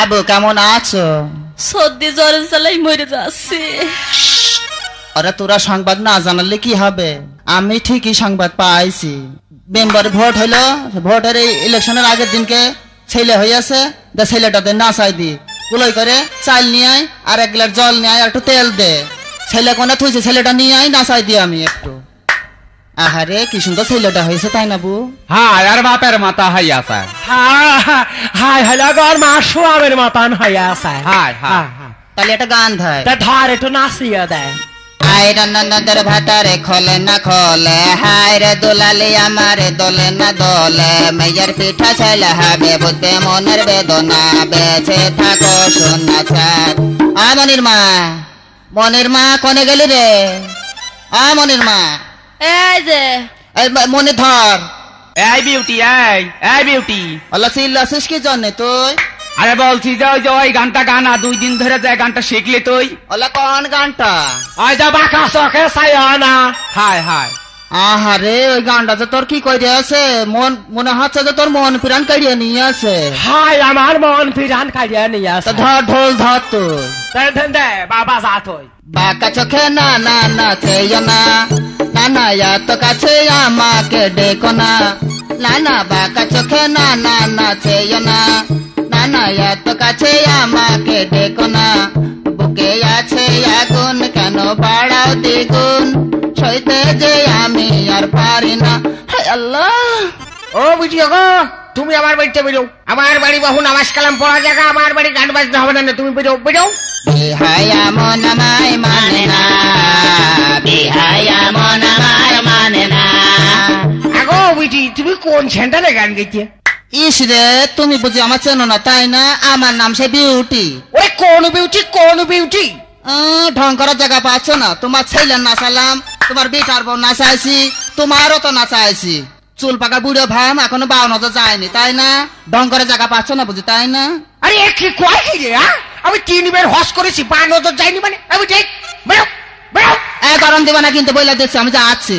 আবু কেমন আছো? সর্দি জ্বরের জ্বালাই মরে যাচ্ছে। আরে তোরা সংবাদ না জানালে কি হবে? আমি ঠিকই সংবাদ পাইছি। মেম্বার ভোট হইল ভোটের এই ইলেকশনের আগের দিনকে ছেলে হইয়াছে দে ছেলেটাতে নাচাই দি। কুলই করে চাল নিয়ে আয় আর এক গ্লাস জল নিয়ে আয় আর একটু তেল দে। ছেলে কোনে থুইছে? ছেলেটা নিয়ে আয় নাচাই দি আমি একটু। আহারে কি সুন্দর ছেলেটা হয়েছে তাই না বু হাই আর বাপের মাথা হাই আছে। হাই হলো গর মা সোয়াবের মতন হয়ে আছে হাই হাই তাহলে একটা গান ধায় তা ধর একটু নাচিয়ে দেয় আই নন্দর ভাতারে খোলে না খোলে হায় রে দোলালি আমারে দোলে না দোলে মেয়ের পিঠা ছেলে হবে বুঝবে মনের বেদনা বেঁচে থাকো সোনা ছাদ। আ মনির মা মনির মা কনে গেলি রে? আ মনির মা। এই যে। মনি ধর। এই বিউটি এই এই বিউটি আল্লাহ চিল্লাছিস কি জন্যে তুই? আরে বলছি যে ওই যে ওই গানটা গানা দুই দিন ধরে যে গানটা শিখলি তুই। আল্লাহ কোন গানটা? ওই যে বাঁকা চোখে চাইও না হাই হাই আহারে ওই গানটা যে তোর কি করে আছে? মন মনে হচ্ছে যে তোর মন প্রাণ কাড়িয়ে নিয়ে আছে। হাই আমার মন ফিরান খাইয়ে নিয়ে আসে ধর ঢোল ধর তুই। বাবা যাত হই বাঁকা চোখে না না না চেয়ে না না না। এত কাছে আমাকে ডেকো না। না না বাঁকা চোখে না না না। চেয়ে না না না এত কাছে আমাকে ডেকো না। বুকে আছে আগুন কেন বাড়াও দ্বিগুণ? সইতে যে আমি আর পারি না। আল্লাহ! ও বুঝিও গো তুমি আমার বাড়িতে বেরো। আমার বাড়ি বহু নামাজ কালাম পড়া জায়গা আমার বাড়ি গান বাজতে হবে না তুমি বেরো বেরো। বিহায়া মন আমায় মানে না। বুঝি তুমি কোন সেন্টারে গান গেছে ইস রে তুমি বুঝি আমার চেনো না তাই না? আমার নাম সে বিউটি। ওরে কোন বিউটি কোন বিউটি? ঢং করার জায়গা পাচ্ছ না। তোমার ছেলে নাচালাম তোমার বেটার বউ নাচাইছি তোমারও তো নাচাইছি চুল পাকা বুড়ো ভাম এখনও বাউনো তো যায়নি তাই না? ঢং করার জায়গা পাচ্ছ না বুঝি তাই না? আরে কি কয় কি রে? আমি তিনবার হস করেছি পা নজর যাইনি মানে আমি ঠিক বেরো বেরো। এ গরম দিবা না কিন্তু বইলা দিচ্ছি আমি যাচ্ছি।